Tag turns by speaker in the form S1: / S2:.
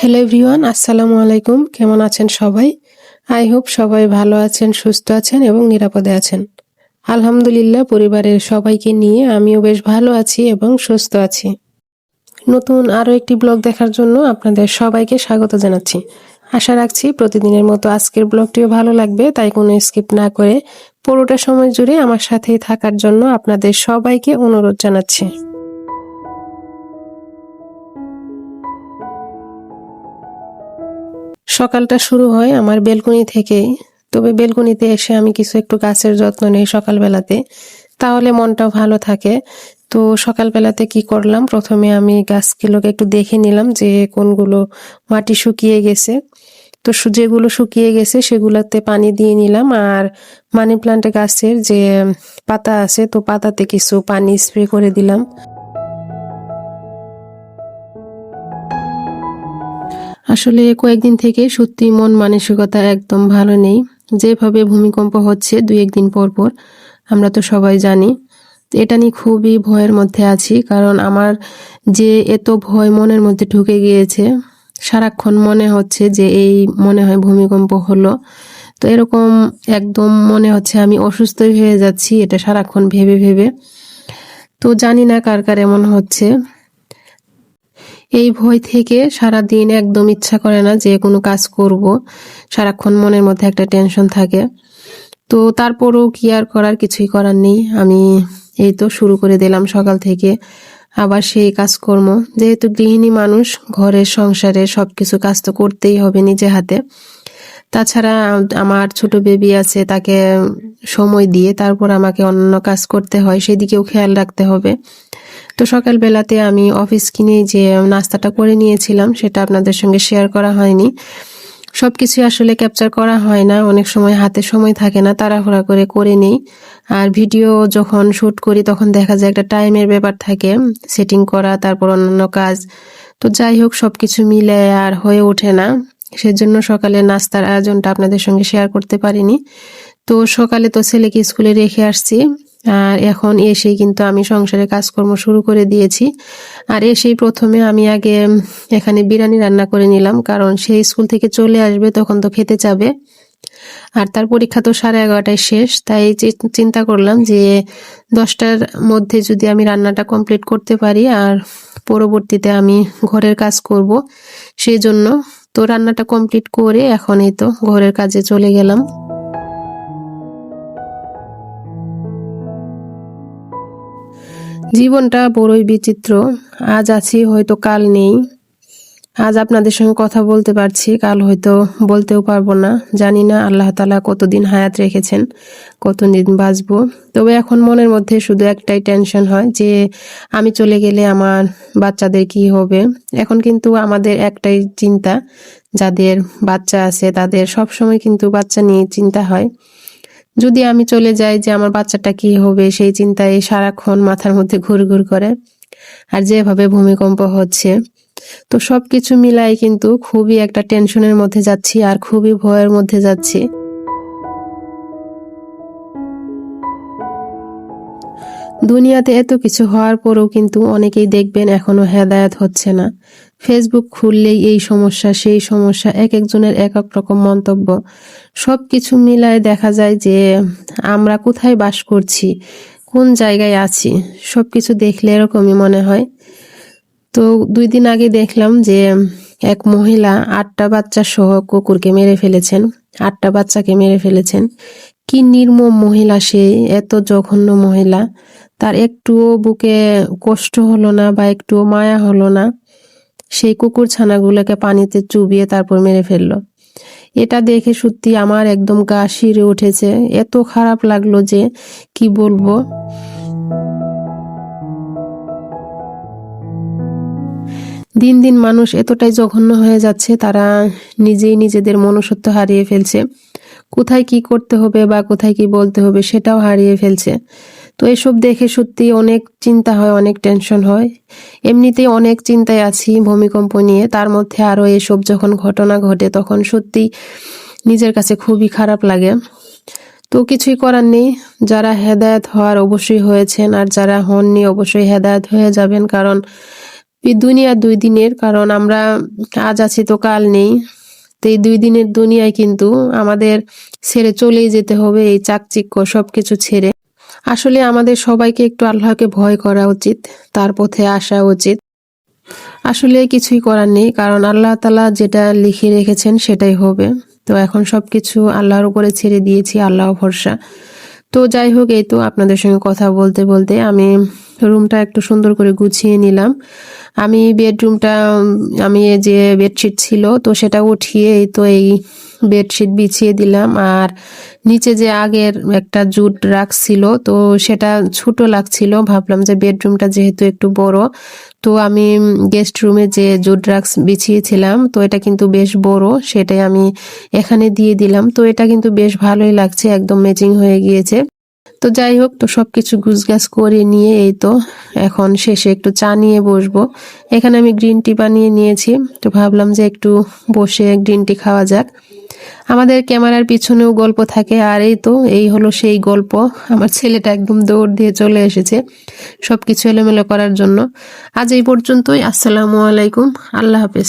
S1: Hello everyone আসসালামু আলাইকুম। কেমন আছেন সবাই? আই হোপ সবাই ভালো আছেন, সুস্থ আছেন এবং নিরাপদে আছেন। আলহামদুলিল্লাহ, পরিবারের সবাইকে নিয়ে আমিও বেশ ভালো আছি এবং সুস্থ আছি। নতুন আরও একটি ব্লগ দেখার জন্য আপনাদের সবাইকে স্বাগত জানাচ্ছি। আশা রাখছি প্রতিদিনের মতো আজকের ব্লগটিও ভালো লাগবে, তাই কোনো স্কিপ না করে পুরোটা সময় জুড়ে আমার সাথেই থাকার জন্য আপনাদের সবাইকে অনুরোধ জানাচ্ছি। সকালটা শুরু হয় আমার বেলকুনি থেকেই। তবে বেলকুনিতে এসে আমি কিছু একটু গাছের যত্ন নেই সকালবেলাতে। তাহলে মনটাও ভালো থাকে। তো সকালবেলাতে কি করলাম? প্রথমে আমি গাছগুলোকে একটু দেখে নিলাম যে কোনগুলো মাটি শুকিয়ে গেছে। তো যেগুলো শুকিয়ে গেছে সেগুলোতে পানি দিয়ে নিলাম। আর মানি প্লান্ট গাছের যে পাতা আছে, তো পাতাতে কিছু পানি স্প্রে করে দিলাম। আসলে কয়েকদিন থেকে সত্যি মন মানসিকতা একদম ভালো নেই। যেভাবে ভূমিকম্প হচ্ছে দুই একদিন পর পর, আমরা তো সবাই জানি। এটা নিয়ে খুবই ভয়ের মধ্যে আছি, কারণ আমার যে এত ভয় মনের মধ্যে ঢুকে গিয়েছে, সারাক্ষণ মনে হচ্ছে যে এই মনে হয় ভূমিকম্প হলো। তো এরকম একদম মনে হচ্ছে আমি অসুস্থই হয়ে যাচ্ছি, এটা সারাক্ষণ ভেবে ভেবে। তো জানি না কার কার এমন হচ্ছে। এই ভয় থেকে সারা দিন একদম ইচ্ছা করে না যে কোনো কাজ করব। সারাক্ষণ মনের মধ্যে একটা টেনশন থাকে। তো তারপরও কি আর করার কিছুই করার নেই। আমি এই তো শুরু করে দিলাম সকাল থেকে। আবার সেই কাজকর্ম। যেহেতু গৃহিণী মানুষ, ঘরের সংসারে সব কিছু কাজ তো করতেই হবে নিজে হাতে। তাছাড়া আমার ছোট বেবি আছে, তাকে সময় দিয়ে তারপর আমাকে অন্য কাজ করতে হয়, সেদিকেও খেয়াল রাখতে হবে। তো সকালবেলাতে আমি অফিস কিনে যে নাস্তাটা করে নিয়েছিলাম, সেটা আপনাদের সঙ্গে শেয়ার করা হয়নি। সব কিছুই আসলে ক্যাপচার করা হয় না, অনেক সময় হাতে সময় থাকে না, তাড়াহুড়া করে করে নেই। আর ভিডিও যখন শুট করি, তখন দেখা যায় একটা টাইমের ব্যাপার থাকে সেটিং করা, তারপর অন্যান্য কাজ। তো যাই হোক সব কিছু মিলে আর হয়ে ওঠে না। সেজন্য সকালে নাস্তার আয়োজনটা আপনাদের সঙ্গে শেয়ার করতে পারিনি। তো সকালে তো ছেলেকে স্কুলে রেখে আসছি। আর এখন এসেই কিন্তু আমি সংসারে কাজকর্ম শুরু করে দিয়েছি। আর এসেই প্রথমে আমি আগে এখানে বিরিয়ানি রান্না করে নিলাম, কারণ সে স্কুল থেকে চলে আসবে তখন তো খেতে যাবে আর তার পরীক্ষা তো সাড়ে এগারোটায় শেষ, তাই চিন্তা করলাম যে দশটার মধ্যে যদি আমি রান্নাটা কমপ্লিট করতে পারি আর পরবর্তীতে আমি ঘরের কাজ করব সেই জন্য তো রান্নাটা কমপ্লিট করে এখন এই তো ঘরের কাজে চলে গেলাম। জীবনটা বড়ই বিচিত্র। আজ আছি, হয়তো কাল নেই। আজ আপনাদের সঙ্গে কথা বলতে পারছি, কাল হয়তো বলতেও পারব না। জানি না আল্লাহ তালা কতদিন হায়াত রেখেছেন, কতদিন বাঁচবো। তবে এখন মনের মধ্যে শুধু একটাই টেনশন হয় যে, আমি চলে গেলে আমার বাচ্চাদের কি হবে? এখন কিন্তু আমাদের একটাই চিন্তা, যাদের বাচ্চা আছে তাদের সব সময় কিন্তু বাচ্চা নিয়ে চিন্তা হয়। যদি আমি চলে যাই যে আমার বাচ্চাটা কি হবে, সেই চিন্তায় সারাক্ষণ মাথার মধ্যে ঘুর ঘুর করে আর যেভাবে ভূমিকম্প হচ্ছে। তো সব কিছু মিলাই কিন্তু খুবই একটা টেনশনের মধ্যে যাচ্ছি আর খুবই ভয়ের মধ্যে যাচ্ছি। দুনিয়াতে এত কিছু হওয়ার পরেও কিন্তু অনেকেই দেখবেন এখনও হেদায়েত হচ্ছে না। ফেসবুক খুললেই এই সমস্যা, সেই সমস্যা, এক একজনের এক এক রকম মন্তব্য। সব কিছু মিলায় দেখা যায় যে আমরা কোথায় বাস করছি, কোন জায়গায় আছি সব কিছু দেখলে এরকমই মনে হয়। তো দুই দিন আগে দেখলাম যে এক মহিলা আটটা বাচ্চা সহ কুকুরকে মেরে ফেলেছেন, আটটা বাচ্চাকে মেরে ফেলেছেন। কি নির্মম মহিলা সে, এত জঘন্য মহিলা। তার একটুও বুকে কষ্ট হলো না বা একটুও মায়া হলো না, সেই কুকুর ছানাগুলোকে পানিতে চুবিয়ে তারপর মেরে ফেলল। এটা দেখে সত্যি আমার একদম গা শিরে উঠেছে। এত খারাপ লাগল যে কি বলব? দিন দিন মানুষ এতটাই জঘন্য হয়ে যাচ্ছে, তারা নিজেই নিজেদের মনুষ্যত্ব হারিয়ে ফেলছে। কোথায় কি করতে হবে বা কোথায় কি বলতে হবে সেটাও হারিয়ে ফেলছে। তো এসব দেখে সত্যি অনেক চিন্তা হয়, অনেক টেনশন হয়। এমনিতেই অনেক চিন্তায় আছি ভূমিকম্প নিয়ে। তার মধ্যে আরও এসব যখন ঘটনা ঘটে, তখন সত্যি নিজের কাছে খুবই খারাপ লাগে। তো কিছুই করার নেই। যারা হেদায়েত হওয়ার অবশ্যই হয়েছেন, আর যারা হননি অবশ্যই হেদায়েত হয়ে যাবেন, কারণ দুনিয়া দুই দিনের, কারণ আমরা আজ আছি তো কাল নেই। তো এই দুই দিনের দুনিয়ায় কিন্তু আমাদের ছেড়ে চলেই যেতে হবে, এই চাকচিক্য সব কিছু ছেড়ে। আসলে আমাদের সবাইকে একটু আল্লাহকে ভয় করা উচিত, তার পথে আসা উচিত। আসলে কিছুই করার নেই, কারণ আল্লাহ তালা যেটা লিখে রেখেছেন সেটাই হবে। তো এখন সব কিছু আল্লাহর উপরে ছেড়ে দিয়েছি আল্লাহ ভরসা। তো যাই হোক, এই তো আপনাদের সঙ্গে কথা বলতে বলতে আমি রুমটা একটু সুন্দর করে গুছিয়ে নিলাম। আমি বেডরুমটা আমি যে বেডশিট ছিল, তো সেটা উঠিয়ে এই তো এই বেডশিট বিছিয়ে দিলাম। আর নিচে যে আগের একটা জুট রাখছিল, তো সেটা ছোট লাগছিল। ভাবলাম যে বেডরুমটা যেহেতু একটু বড়, তো আমি গেস্ট রুমে যে জুট রাক্স বিছিয়েছিলাম, তো এটা কিন্তু বেশ বড়, সেটাই আমি এখানে দিয়ে দিলাম। তো এটা কিন্তু বেশ ভালোই লাগছে, একদম ম্যাচিং হয়ে গিয়েছে। তো যাই হোক, তো সবকিছু গুছগাছ করে নিয়ে এই তো এখন শেষে একটু চা নিয়ে বসবো। এখানে আমি গ্রিন টি বানিয়ে নিয়েছি, তো ভাবলাম যে একটু বসে গ্রিন টি খাওয়া যাক। আমাদের ক্যামেরার পিছনেও গল্প থাকে, আর এই তো, এই হলো সেই গল্প। আমার ছেলেটা একদম দৌড় দিয়ে চলে এসেছে সবকিছু এলোমেলো করার জন্য। আজ এই পর্যন্তই। আসসালামু আলাইকুম। আল্লাহ হাফেজ।